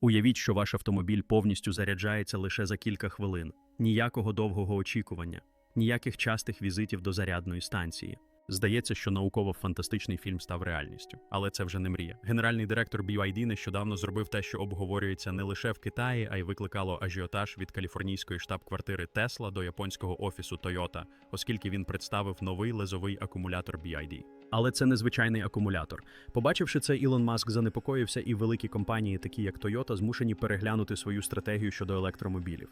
Уявіть, що ваш автомобіль повністю заряджається лише за кілька хвилин. Ніякого довгого очікування, ніяких частих візитів до зарядної станції. Здається, що науково-фантастичний фільм став реальністю, але це вже не мрія. Генеральний директор BYD нещодавно зробив те, що обговорюється не лише в Китаї, а й викликало ажіотаж від каліфорнійської штаб-квартири Tesla до японського офісу Toyota, оскільки він представив новий лезовий акумулятор BYD. Але це незвичайний акумулятор. Побачивши це, Ілон Маск занепокоївся, і великі компанії, такі як Toyota, змушені переглянути свою стратегію щодо електромобілів.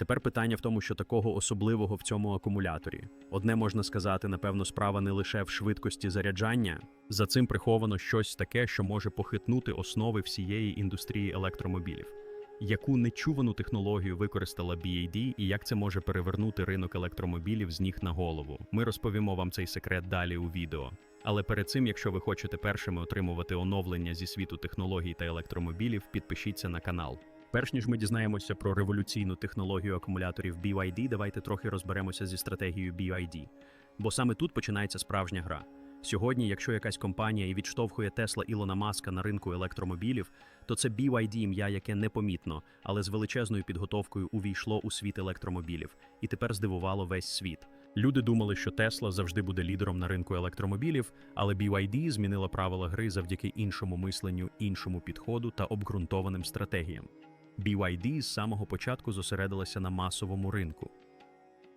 Тепер питання в тому, що такого особливого в цьому акумуляторі. Одне можна сказати, напевно, справа не лише в швидкості заряджання. За цим приховано щось таке, що може похитнути основи всієї індустрії електромобілів. Яку нечувану технологію використала BAD і як це може перевернути ринок електромобілів з ніг на голову? Ми розповімо вам цей секрет далі у відео. Але перед цим, якщо ви хочете першими отримувати оновлення зі світу технологій та електромобілів, підпишіться на канал. Перш ніж ми дізнаємося про революційну технологію акумуляторів BYD, давайте трохи розберемося зі стратегією BYD. Бо саме тут починається справжня гра. Сьогодні, якщо якась компанія і відштовхує Тесла Ілона Маска на ринку електромобілів, то це BYD ім'я, яке непомітно, але з величезною підготовкою увійшло у світ електромобілів і тепер здивувало весь світ. Люди думали, що Тесла завжди буде лідером на ринку електромобілів, але BYD змінила правила гри завдяки іншому мисленню, іншому підходу та обґрунтованим стратегіям. BYD з самого початку зосередилася на масовому ринку.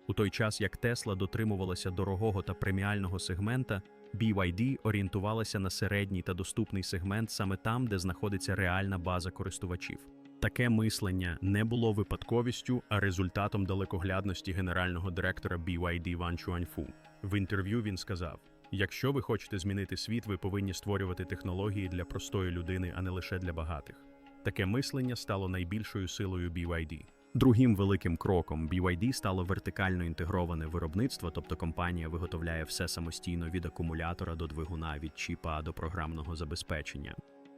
У той час, як Тесла дотримувалася дорогого та преміального сегмента, BYD орієнтувалася на середній та доступний сегмент саме там, де знаходиться реальна база користувачів. Таке мислення не було випадковістю, а результатом далекоглядності генерального директора BYD Ван Чуаньфу. В інтерв'ю він сказав: якщо ви хочете змінити світ, ви повинні створювати технології для простої людини, а не лише для багатих. Таке мислення стало найбільшою силою BYD. Другим великим кроком BYD стало вертикально інтегроване виробництво, тобто компанія виготовляє все самостійно від акумулятора до двигуна, від чіпа до програмного забезпечення.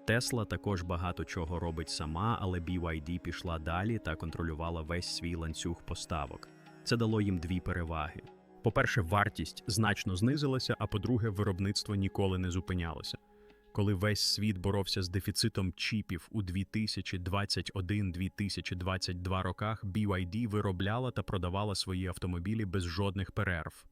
Тесла також багато чого робить сама, але BYD пішла далі та контролювала весь свій ланцюг поставок. Це дало їм дві переваги. По-перше, вартість значно знизилася, а по-друге, виробництво ніколи не зупинялося. Коли весь світ боровся з дефіцитом чіпів у 2021-2022 роках, BYD виробляла та продавала свої автомобілі без жодних перерв.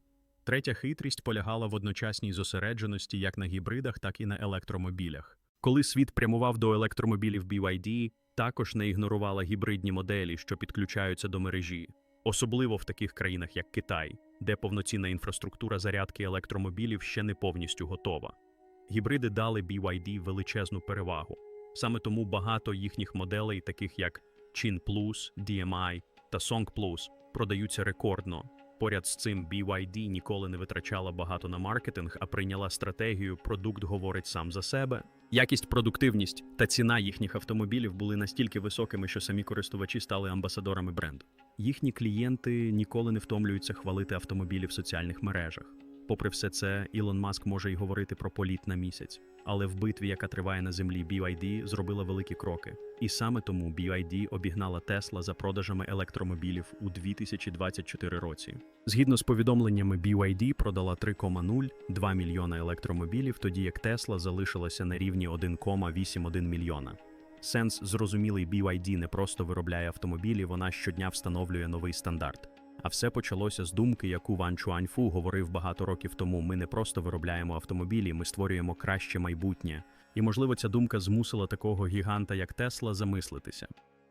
Третя хитрість полягала в одночасній зосередженості як на гібридах, так і на електромобілях. Коли світ прямував до електромобілів BYD, також не ігнорувала гібридні моделі, що підключаються до мережі, особливо в таких країнах, як Китай, де повноцінна інфраструктура зарядки електромобілів ще не повністю готова. Гібриди дали BYD величезну перевагу. Саме тому багато їхніх моделей, таких як Chin Plus, DMI та Song Plus, продаються рекордно. Поряд з цим BYD ніколи не витрачала багато на маркетинг, а прийняла стратегію продукт говорить сам за себе. Якість, продуктивність та ціна їхніх автомобілів були настільки високими, що самі користувачі стали амбасадорами бренду. Їхні клієнти ніколи не втомлюються хвалити автомобілі в соціальних мережах. Попри все це, Ілон Маск може й говорити про політ на місяць, але в битві, яка триває на землі, BYD зробила великі кроки. І саме тому BYD обігнала Тесла за продажами електромобілів у 2024 році. Згідно з повідомленнями, BYD продала 3,02 мільйона електромобілів, тоді як Тесла залишилася на рівні 1,81 мільйона. Сенс зрозумілий BYD не просто виробляє автомобілі, вона щодня встановлює новий стандарт. А все почалося з думки, яку Ван Чуаньфу говорив багато років тому: ми не просто виробляємо автомобілі, ми створюємо краще майбутнє. І, можливо, ця думка змусила такого гіганта, як Тесла, замислитися.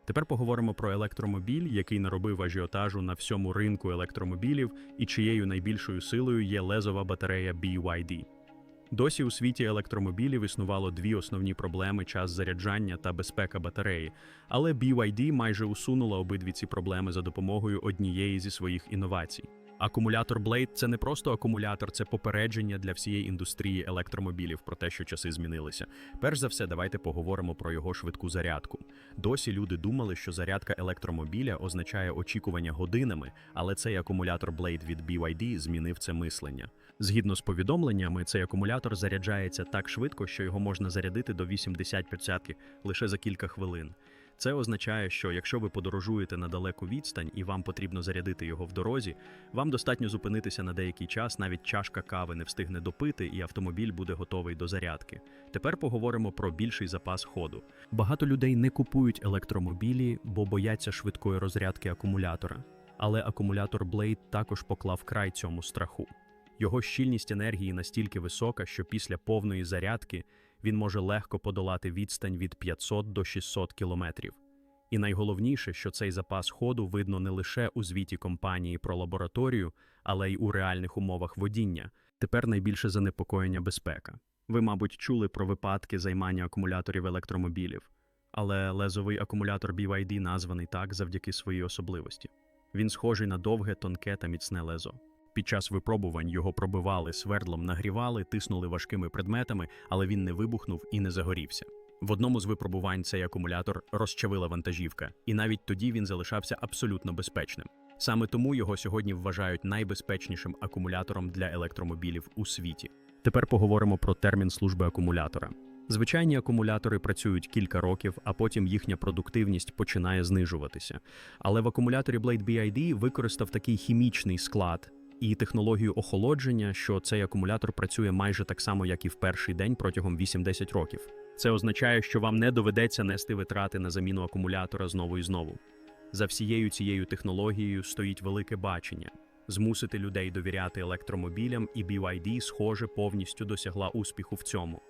Тепер поговоримо про електромобіль, який наробив ажіотажу на всьому ринку електромобілів і чиєю найбільшою силою є лезова батарея BYD. Досі у світі електромобілів існувало дві основні проблеми: час заряджання та безпека батареї. Але BYD майже усунула обидві ці проблеми за допомогою однієї зі своїх інновацій. Акумулятор Blade – це не просто акумулятор, це попередження для всієї індустрії електромобілів про те, що часи змінилися. Перш за все, давайте поговоримо про його швидку зарядку. Досі люди думали, що зарядка електромобіля означає очікування годинами, але цей акумулятор Blade від BYD змінив це мислення. Згідно з повідомленнями, цей акумулятор заряджається так швидко, що його можна зарядити до 80% лише за кілька хвилин. Це означає, що якщо ви подорожуєте на далеку відстань і вам потрібно зарядити його в дорозі, вам достатньо зупинитися на деякий час, навіть чашка кави не встигне допити, і автомобіль буде готовий до зарядки. Тепер поговоримо про більший запас ходу. Багато людей не купують електромобілі, бо бояться швидкої розрядки акумулятора. Але акумулятор Blade також поклав край цьому страху. Його щільність енергії настільки висока, що після повної зарядки він може легко подолати відстань від 500 до 600 кілометрів. І найголовніше, що цей запас ходу видно не лише у звіті компанії про лабораторію, але й у реальних умовах водіння. Тепер найбільше занепокоєння безпека. Ви, мабуть, чули про випадки займання акумуляторів електромобілів, але лезовий акумулятор BYD названий так завдяки своїй особливості. Він схожий на довге, тонке та міцне лезо. Під час випробувань його пробивали свердлом, нагрівали, тиснули важкими предметами, але він не вибухнув і не загорівся. В одному з випробувань цей акумулятор розчавила вантажівка, і навіть тоді він залишався абсолютно безпечним. Саме тому його сьогодні вважають найбезпечнішим акумулятором для електромобілів у світі. Тепер поговоримо про термін служби акумулятора. Звичайні акумулятори працюють кілька років, а потім їхня продуктивність починає знижуватися. Але в акумуляторі Blade BID використав такий хімічний склад і технологію охолодження, що цей акумулятор працює майже так само, як і в перший день протягом 8-10 років. Це означає, що вам не доведеться нести витрати на заміну акумулятора знову і знову. За всією цією технологією стоїть велике бачення змусити людей довіряти електромобілям, і BYD, схоже, повністю досягла успіху в цьому.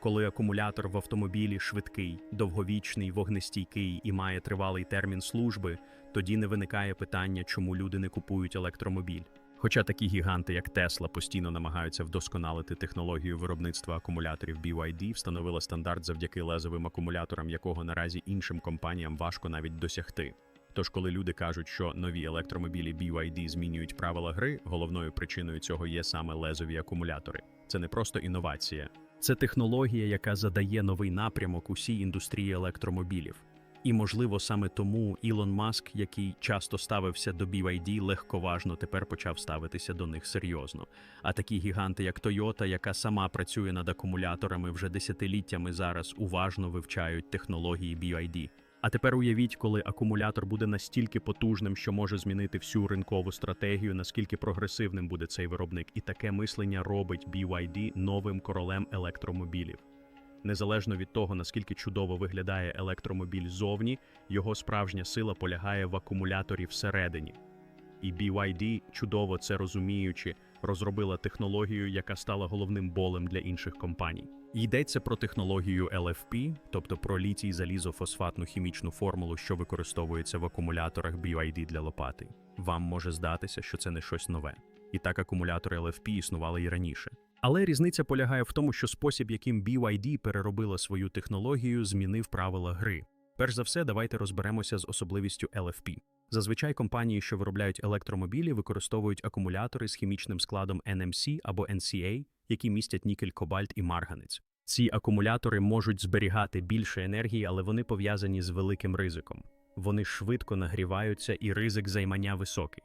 Коли акумулятор в автомобілі швидкий, довговічний, вогнестійкий і має тривалий термін служби, тоді не виникає питання, чому люди не купують електромобіль. Хоча такі гіганти, як Tesla, постійно намагаються вдосконалити технологію виробництва акумуляторів BYD, встановила стандарт завдяки лезовим акумуляторам, якого наразі іншим компаніям важко навіть досягти. Тож, коли люди кажуть, що нові електромобілі BYD змінюють правила гри, головною причиною цього є саме лезові акумулятори. Це не просто інновація, це технологія, яка задає новий напрямок усій індустрії електромобілів. І, можливо, саме тому Ілон Маск, який часто ставився до BYD легковажно, тепер почав ставитися до них серйозно. А такі гіганти, як Toyota, яка сама працює над акумуляторами вже десятиліттями зараз уважно вивчають технології BYD. А тепер уявіть, коли акумулятор буде настільки потужним, що може змінити всю ринкову стратегію, наскільки прогресивним буде цей виробник, і таке мислення робить BYD новим королем електромобілів. Незалежно від того, наскільки чудово виглядає електромобіль зовні, його справжня сила полягає в акумуляторі всередині. І BYD, чудово це розуміючи, розробила технологію, яка стала головним болем для інших компаній. Йдеться про технологію LFP, тобто про літій залізофосфатну хімічну формулу, що використовується в акумуляторах BYD для лопати. Вам може здатися, що це не щось нове. І так акумулятори LFP існували і раніше. Але різниця полягає в тому, що спосіб, яким BYD переробила свою технологію, змінив правила гри. Перш за все, давайте розберемося з особливістю LFP. Зазвичай компанії, що виробляють електромобілі, використовують акумулятори з хімічним складом NMC або NCA, які містять нікель, кобальт і марганець. Ці акумулятори можуть зберігати більше енергії, але вони пов'язані з великим ризиком. Вони швидко нагріваються і ризик займання високий.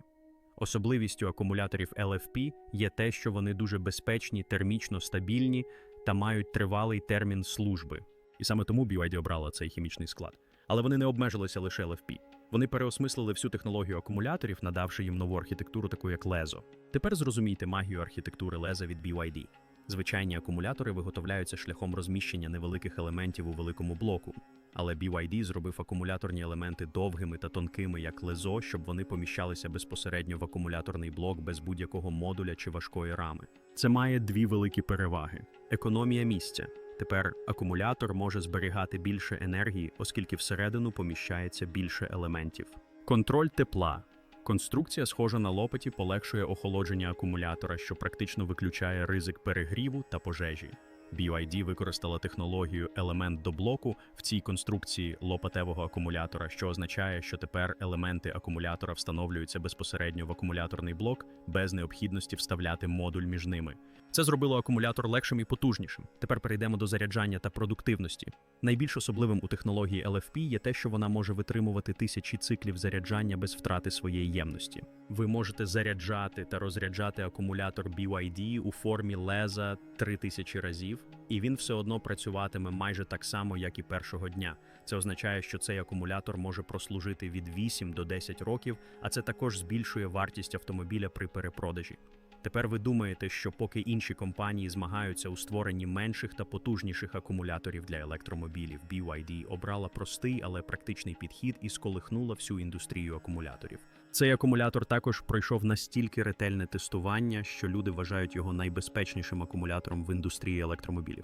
Особливістю акумуляторів LFP є те, що вони дуже безпечні, термічно стабільні та мають тривалий термін служби. І саме тому BYD обрала цей хімічний склад. Але вони не обмежилися лише LFP. Вони переосмислили всю технологію акумуляторів, надавши їм нову архітектуру, таку як лезо. Тепер зрозумійте магію архітектури леза від BYD. Звичайні акумулятори виготовляються шляхом розміщення невеликих елементів у великому блоку. Але BYD зробив акумуляторні елементи довгими та тонкими, як лезо, щоб вони поміщалися безпосередньо в акумуляторний блок без будь-якого модуля чи важкої рами. Це має дві великі переваги: економія місця. Тепер акумулятор може зберігати більше енергії, оскільки всередину поміщається більше елементів. Контроль тепла. Конструкція, схожа на лопаті, полегшує охолодження акумулятора, що практично виключає ризик перегріву та пожежі. BYD використала технологію елемент до блоку в цій конструкції лопатевого акумулятора, що означає, що тепер елементи акумулятора встановлюються безпосередньо в акумуляторний блок без необхідності вставляти модуль між ними. Це зробило акумулятор легшим і потужнішим. Тепер перейдемо до заряджання та продуктивності. Найбільш особливим у технології LFP є те, що вона може витримувати тисячі циклів заряджання без втрати своєї ємності. Ви можете заряджати та розряджати акумулятор BYD у формі леза 3000 разів, і він все одно працюватиме майже так само, як і першого дня. Це означає, що цей акумулятор може прослужити від 8 до 10 років, а це також збільшує вартість автомобіля при перепродажі. Тепер ви думаєте, що поки інші компанії змагаються у створенні менших та потужніших акумуляторів для електромобілів, BYD обрала простий, але практичний підхід і сколихнула всю індустрію акумуляторів. Цей акумулятор також пройшов настільки ретельне тестування, що люди вважають його найбезпечнішим акумулятором в індустрії електромобілів.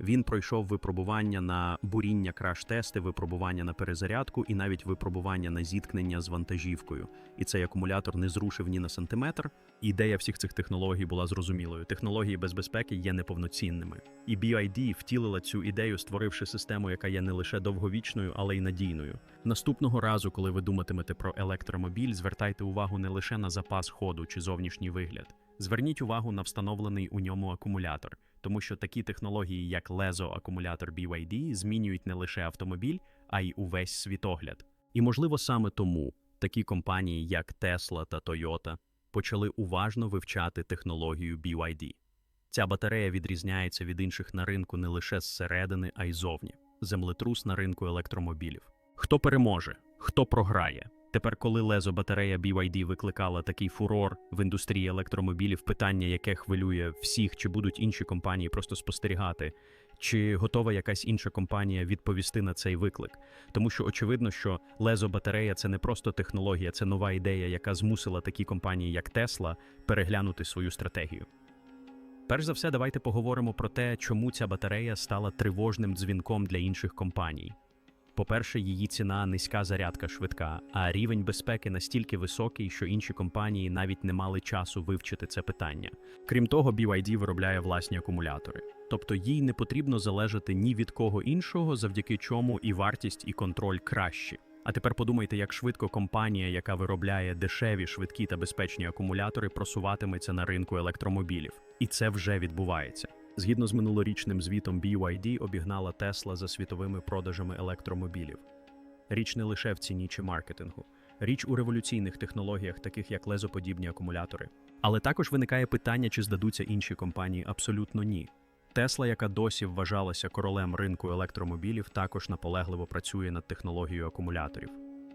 Він пройшов випробування на буріння краш-тести, випробування на перезарядку і навіть випробування на зіткнення з вантажівкою. І цей акумулятор не зрушив ні на сантиметр. Ідея всіх цих технологій була зрозумілою. Технології без безпеки є неповноцінними. І BID втілила цю ідею, створивши систему, яка є не лише довговічною, але й надійною. Наступного разу, коли ви думатимете про електромобіль, звертайте увагу не лише на запас ходу чи зовнішній вигляд. Зверніть увагу на встановлений у ньому акумулятор, тому що такі технології, як лезо акумулятор BYD, змінюють не лише автомобіль, а й увесь світогляд. І можливо саме тому такі компанії, як Tesla та Toyota, почали уважно вивчати технологію BYD. Ця батарея відрізняється від інших на ринку не лише зсередини, а й зовні. Землетрус на ринку електромобілів. Хто переможе, хто програє? Тепер, коли лезо батарея BYD викликала такий фурор в індустрії електромобілів, питання, яке хвилює всіх, чи будуть інші компанії просто спостерігати, чи готова якась інша компанія відповісти на цей виклик? Тому що очевидно, що лезо батарея це не просто технологія, це нова ідея, яка змусила такі компанії, як Tesla, переглянути свою стратегію. Перш за все, давайте поговоримо про те, чому ця батарея стала тривожним дзвінком для інших компаній. По-перше, її ціна низька зарядка швидка, а рівень безпеки настільки високий, що інші компанії навіть не мали часу вивчити це питання. Крім того, BYD виробляє власні акумулятори, тобто їй не потрібно залежати ні від кого іншого, завдяки чому і вартість, і контроль кращі. А тепер подумайте, як швидко компанія, яка виробляє дешеві, швидкі та безпечні акумулятори, просуватиметься на ринку електромобілів. І це вже відбувається. Згідно з минулорічним звітом BYD обігнала Tesla за світовими продажами електромобілів. Річ не лише в ціні чи маркетингу, річ у революційних технологіях, таких як лезоподібні акумулятори. Але також виникає питання, чи здадуться інші компанії абсолютно ні. Тесла, яка досі вважалася королем ринку електромобілів, також наполегливо працює над технологією акумуляторів.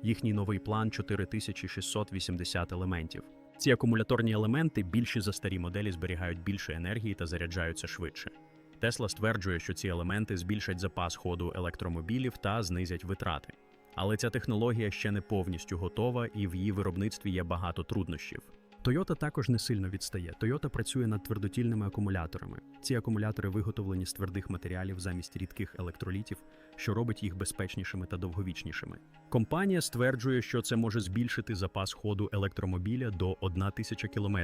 Їхній новий план 4680 елементів. Ці акумуляторні елементи більші за старі моделі зберігають більше енергії та заряджаються швидше. Тесла стверджує, що ці елементи збільшать запас ходу електромобілів та знизять витрати. Але ця технологія ще не повністю готова, і в її виробництві є багато труднощів. Toyota також не сильно відстає. Toyota працює над твердотільними акумуляторами. Ці акумулятори виготовлені з твердих матеріалів замість рідких електролітів, що робить їх безпечнішими та довговічнішими. Компанія стверджує, що це може збільшити запас ходу електромобіля до 1000 км,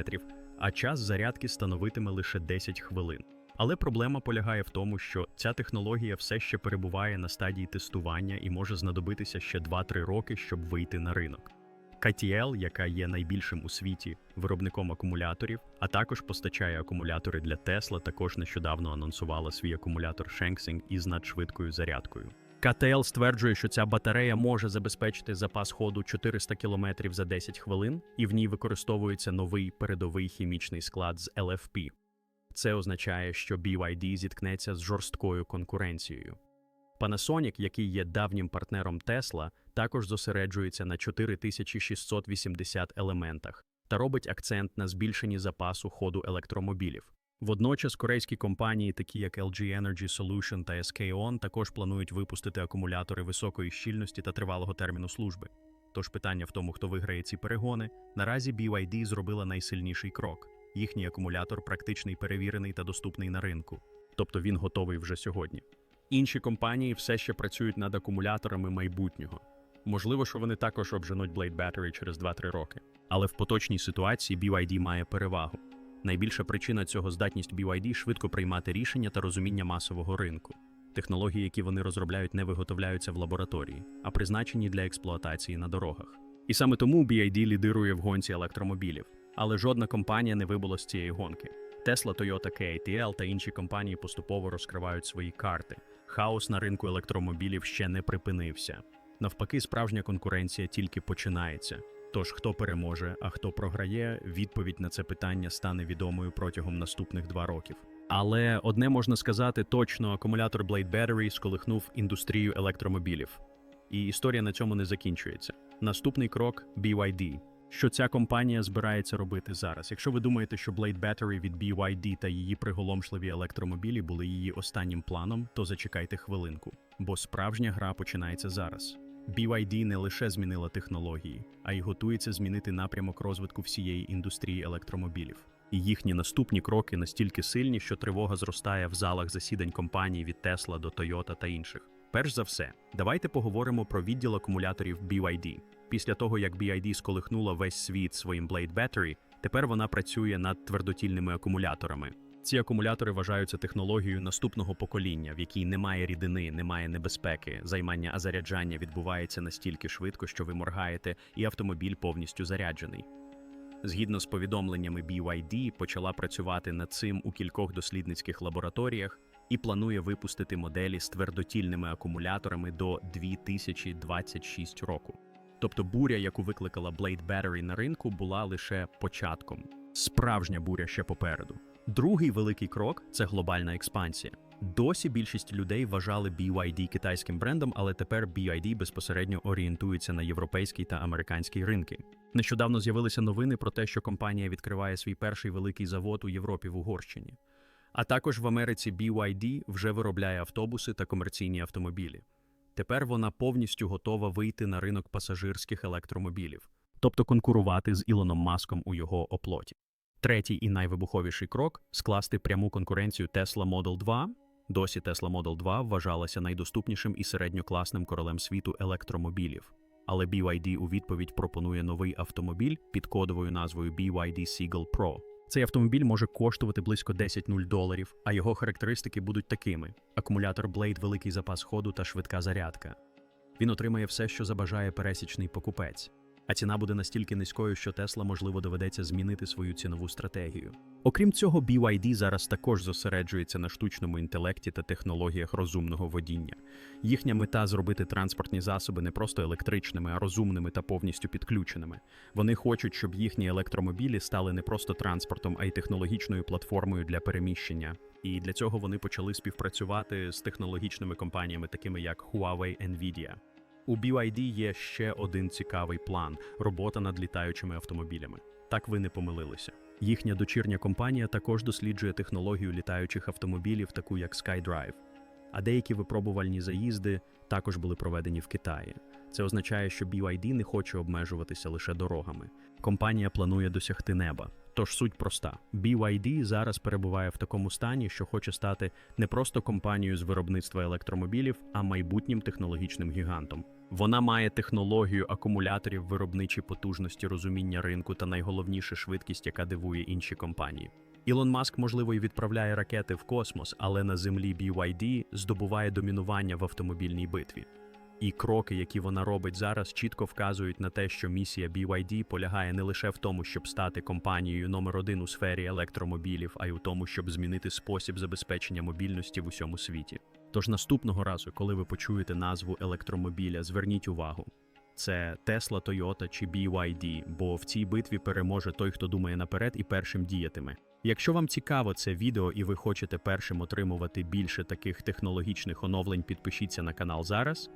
а час зарядки становитиме лише 10 хвилин. Але проблема полягає в тому, що ця технологія все ще перебуває на стадії тестування і може знадобитися ще 2-3 роки, щоб вийти на ринок. KTL, яка є найбільшим у світі виробником акумуляторів, а також постачає акумулятори для Tesla, також нещодавно анонсувала свій акумулятор Shenxing із надшвидкою зарядкою. KTL стверджує, що ця батарея може забезпечити запас ходу 400 км за 10 хвилин, і в ній використовується новий передовий хімічний склад з LFP. Це означає, що BYD зіткнеться з жорсткою конкуренцією. Panasonic, який є давнім партнером Tesla, також зосереджується на 4680 елементах та робить акцент на збільшенні запасу ходу електромобілів. Водночас корейські компанії, такі як LG Energy Solution та SK On, також планують випустити акумулятори високої щільності та тривалого терміну служби. Тож питання в тому, хто виграє ці перегони, наразі BYD зробила найсильніший крок. Їхній акумулятор практичний, перевірений та доступний на ринку, тобто він готовий вже сьогодні. Інші компанії все ще працюють над акумуляторами майбутнього. Можливо, що вони також обженуть Blade Battery через 2-3 роки. Але в поточній ситуації BYD має перевагу. Найбільша причина цього здатність BYD швидко приймати рішення та розуміння масового ринку. Технології, які вони розробляють, не виготовляються в лабораторії, а призначені для експлуатації на дорогах. І саме тому BYD лідирує в гонці електромобілів, але жодна компанія не вибула з цієї гонки. Tesla, Toyota, KTL та інші компанії поступово розкривають свої карти. Хаос на ринку електромобілів ще не припинився. Навпаки, справжня конкуренція тільки починається. Тож хто переможе, а хто програє, відповідь на це питання стане відомою протягом наступних два років. Але одне можна сказати точно: акумулятор Blade Battery сколихнув індустрію електромобілів. І історія на цьому не закінчується. Наступний крок BYD. Що ця компанія збирається робити зараз? Якщо ви думаєте, що Blade Battery від BYD та її приголомшливі електромобілі були її останнім планом, то зачекайте хвилинку, бо справжня гра починається зараз. BYD не лише змінила технології, а й готується змінити напрямок розвитку всієї індустрії електромобілів. І їхні наступні кроки настільки сильні, що тривога зростає в залах засідань компаній від Tesla до Toyota та інших. Перш за все, давайте поговоримо про відділ акумуляторів BYD. Після того, як BYD сколихнула весь світ своїм Blade Battery, тепер вона працює над твердотільними акумуляторами. Ці акумулятори вважаються технологією наступного покоління, в якій немає рідини, немає небезпеки. Займання а заряджання відбувається настільки швидко, що ви моргаєте, і автомобіль повністю заряджений. Згідно з повідомленнями BYD, почала працювати над цим у кількох дослідницьких лабораторіях і планує випустити моделі з твердотільними акумуляторами до 2026 року. Тобто буря, яку викликала Blade Battery на ринку, була лише початком. Справжня буря ще попереду. Другий великий крок це глобальна експансія. Досі більшість людей вважали BYD китайським брендом, але тепер BYD безпосередньо орієнтується на європейський та американський ринки. Нещодавно з'явилися новини про те, що компанія відкриває свій перший великий завод у Європі в Угорщині. А також в Америці BYD вже виробляє автобуси та комерційні автомобілі. Тепер вона повністю готова вийти на ринок пасажирських електромобілів, тобто конкурувати з Ілоном Маском у його оплоті. Третій і найвибуховіший крок скласти пряму конкуренцію Tesla Model 2. Досі Tesla Model 2 вважалася найдоступнішим і середньокласним королем світу електромобілів. Але BYD у відповідь пропонує новий автомобіль під кодовою назвою BYD Seagull Pro. Цей автомобіль може коштувати близько 10 0 доларів, а його характеристики будуть такими: акумулятор Blade, великий запас ходу та швидка зарядка. Він отримає все, що забажає пересічний покупець. А ціна буде настільки низькою, що Tesla, можливо, доведеться змінити свою цінову стратегію. Окрім цього, BYD зараз також зосереджується на штучному інтелекті та технологіях розумного водіння. Їхня мета зробити транспортні засоби не просто електричними, а розумними та повністю підключеними. Вони хочуть, щоб їхні електромобілі стали не просто транспортом, а й технологічною платформою для переміщення. І для цього вони почали співпрацювати з технологічними компаніями, такими як Huawei Nvidia. У BYD є ще один цікавий план робота над літаючими автомобілями. Так ви не помилилися. Їхня дочірня компанія також досліджує технологію літаючих автомобілів, таку як SkyDrive. А деякі випробувальні заїзди також були проведені в Китаї. Це означає, що BYD не хоче обмежуватися лише дорогами. Компанія планує досягти неба. Тож суть проста: BYD зараз перебуває в такому стані, що хоче стати не просто компанією з виробництва електромобілів, а майбутнім технологічним гігантом. Вона має технологію акумуляторів, виробничі потужності, розуміння ринку та найголовніше швидкість, яка дивує інші компанії. Ілон Маск, можливо, і відправляє ракети в космос, але на землі BYD здобуває домінування в автомобільній битві. І кроки, які вона робить зараз, чітко вказують на те, що місія BYD полягає не лише в тому, щоб стати компанією номер один у сфері електромобілів, а й у тому, щоб змінити спосіб забезпечення мобільності в усьому світі. Тож наступного разу, коли ви почуєте назву електромобіля, зверніть увагу. Це Tesla, Toyota чи BYD, бо в цій битві переможе той, хто думає наперед і першим діятиме. Якщо вам цікаво це відео і ви хочете першим отримувати більше таких технологічних оновлень, підпишіться на канал зараз.